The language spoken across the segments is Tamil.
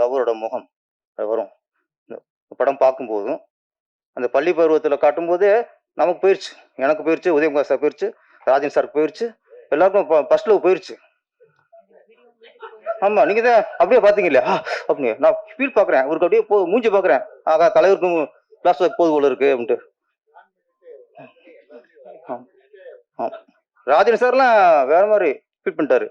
லவ்வரோட முகம் வரும். இந்த படம் பார்க்கும்போதும் அந்த பள்ளி பருவத்தில் காட்டும்போதே நமக்கு போயிடுச்சு எனக்கு போயிடுச்சு உதயகுமார் சார் போயிடுச்சு ராஜன் சார் போயிடுச்சு எல்லாருக்கும் ஃபர்ஸ்ட் லவ் போயிடுச்சு ஆமா நீங்க தான் அப்படியே பாத்தீங்க இல்லையா அப்படிங்க நான் ஃபீல் பாக்குறேன் அவருக்கு அப்படியே போ மூஞ்சி பாக்குறேன் ஆகா தலைவருக்கும் கிளாஸ் போது போல இருக்கு அப்படின்ட்டு. ராஜன் சார்லாம் வேற மாதிரி ஃபீல் பண்ணிட்டாரு.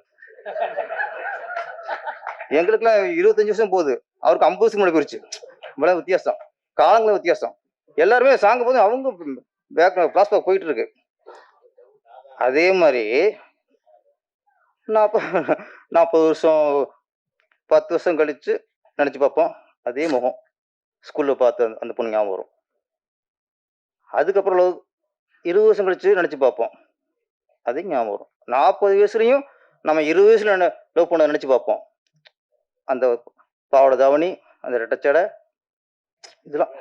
எங்களுக்குலாம் இருபத்தஞ்சு வருஷம் போகுது. அவருக்கு ஐம்பது வருஷம் முன்னாடி போயிடுச்சு இவ்வளவு வித்தியாசம். காலங்களும் வித்தியாசம். எல்லாருமே சாங்க போது அவங்க பேக் கிளாஸ் போயிட்டு இருக்கு. அதே மாதிரி நாற்பது நாற்பது வருஷம் பத்து வருஷம் கழிச்சு நினச்சி பார்ப்போம். அதே முகம். ஸ்கூலில் பார்த்து அந்த- அந்த பொண்ணு ஞாபகம் வரும். அதுக்கப்புறம் லவ் இருபது வருஷம் கழிச்சு நினச்சி பார்ப்போம். அதே ஞாபகம் வரும். நாற்பது வயசுலையும் நம்ம இருபது வயசுல லவ் பண்ண நினச்சி பார்ப்போம். அந்த பாவாடை தாவணி அந்த ரெட்டச்சடை இதெல்லாம்.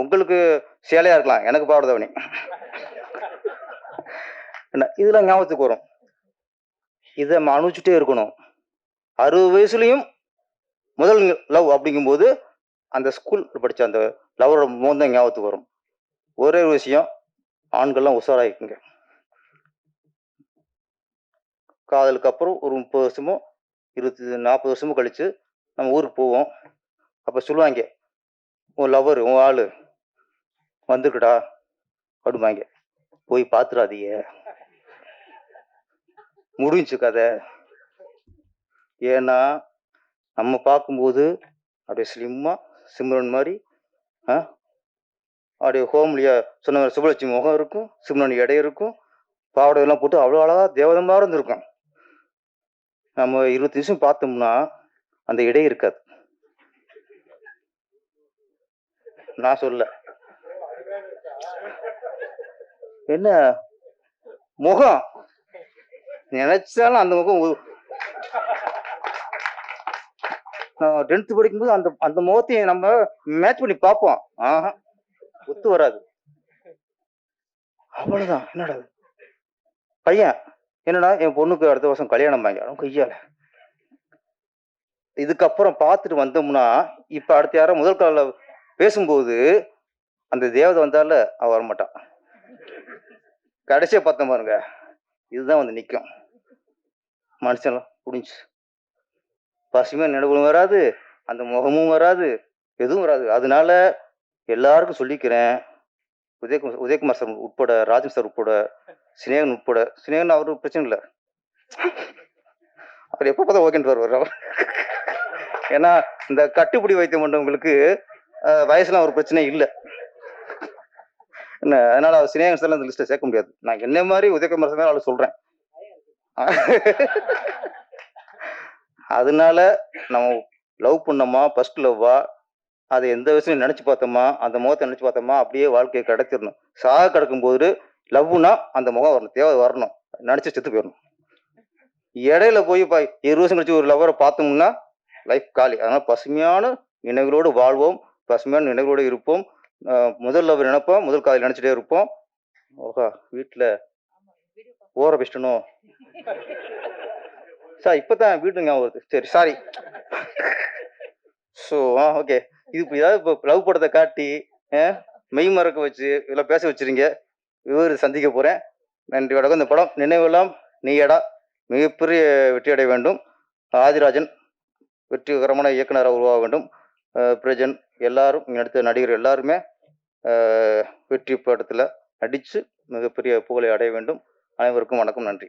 உங்களுக்கு சேலையா இருக்கலாம் எனக்கு பாவாடை தாவணி. என்ன இதெல்லாம் ஞாபகத்துக்கு வரும். இதை நம்ம அனுபவிச்சுட்டே இருக்கணும். அறுபது வயசுலையும் முதல் லவ் அப்படிங்கும்போது அந்த ஸ்கூல் படித்த அந்த லவரோட முகம் ஞாபகத்துக்கு வரும். ஒரே ஒரு விஷயம் ஆண்கள்லாம் உஷாராயிருக்குங்க காதலுக்கு அப்புறம் ஒரு முப்பது வருஷமோ இருபத்தி நாற்பது வருஷமும் கழித்து நம்ம ஊருக்கு போவோம். அப்போ சொல்லுவாங்க உன் லவர் உன் ஆள் வந்துருக்குடா அப்படிம்பாங்க. போய் பார்த்துடாதீங்க முடிஞ்சு கதை. ஏன்னா நம்ம பார்க்கும்போது அப்படியே ஸ்லிம்மாக சிம்ரன் மாதிரி ஆ அப்படியே ஹோம்லியா சொன்ன மாதிரி சுபலட்சுமி முகம் இருக்கும் சிம்ரன் எடை இருக்கும் பாவடையெல்லாம் போட்டு அவ்வளோ அழகாக தேவதமாக இருந்திருக்கும் நம்ம இருபத்தி நிமிஷம் பார்த்தோம்னா அந்த இடை இருக்காது. நான் சொல்ல என்ன? முகம். நினைச்சாலும் அந்த முகம் நான் டென்த் படிக்கும்போது அந்த அந்த முகத்தையும் நம்ம மேட்ச் பண்ணி பார்ப்போம். ஆஹா. ஒத்து வராது. அவ்வளவுதான். என்னடா பையன். என்னடா என் பொண்ணுக்கு அடுத்த வருஷம் கல்யாணம் வாங்கிடும் கையால. இதுக்கப்புறம் பார்த்துட்டு வந்தோம்னா இப்ப அடுத்த யாரும் முதல் கால பேசும்போது அந்த தேவதை வந்தால அவ வரமாட்டான் கடைசியா பார்த்தோம் பாருங்க. இதுதான் வந்து நிற்கும் மனுஷன்லாம் புடிஞ்சு. பசுமையாக நினைவுகளும் வராது அந்த முகமும் வராது எதுவும் வராது. அதனால எல்லாருக்கும் சொல்லிக்கிறேன் உதயகுமார் உதயகுமார் சார் உட்பட ராஜன் சார் உட்பட சினேகன் உட்பட சினேகன் அவரு பிரச்சனை இல்லை. அவர் எப்போ பார்த்தா ஓகேன்னு வருவார் அவர். ஏன்னா இந்த கட்டுப்பிடி வைத்தியம் பண்றவங்களுக்கு அஹ், வயசுலாம் ஒரு பிரச்சனை இல்லை. என்ன அதனால அவர் சினேகன் சார்லாம் இந்த லிஸ்ட்டை சேர்க்க முடியாது. நான் என்ன மாதிரி உதயகுமார் சார் அவளை சொல்றேன். அதனால நம்ம லவ் பண்ணோமா ஃபர்ஸ்ட் லவ்வா அதை எந்த விஷயம் நினச்சி பார்த்தோமா அந்த முகத்தை நினச்சி பார்த்தோமா அப்படியே வாழ்க்கையை கிடச்சிடணும் சாக கிடக்கும்போது லவ்னா அந்த முகம் வரணும். தேவை வரணும். நினச்சி செத்து போயிடணும் இடையில போய் பா இருபது வருஷம் கழிச்சு ஒரு லவ்வரை பார்த்தோம்னா லைஃப் காலி. அதனால பசுமையான நினைவுகளோடு வாழ்வோம். பசுமையான நினைவுகளோடு இருப்போம். முதல் லவ் நினைப்போம். முதல் காதல் நினைச்சிட்டே இருப்போம். ஓஹா வீட்டில் ஓர பெஸ்டணும் சார் இப்போ தான் வீட்டு ஞாபகம் சரி சாரி ஸோ ஆ ஓகே இது இப்போ ஏதாவது இப்போ லவ் படத்தை காட்டி மெய் மறக்க வச்சு இதெல்லாம் பேச வச்சுருங்க. இவர் சந்திக்க போகிறேன் நன்றி வணக்கம். இந்த படம் நினைவெல்லாம் நீயடா. மிகப்பெரிய வெற்றி அடைய வேண்டும். ஆதிராஜன் வெற்றிகரமான இயக்குனராக உருவாக வேண்டும். பிரஜன் எல்லாரும் இங்க நடித்த நடிகர் எல்லாருமே வெற்றி படத்தில் நடித்து மிகப்பெரிய புகழை அடைய வேண்டும். அனைவருக்கும் வணக்கம் நன்றி.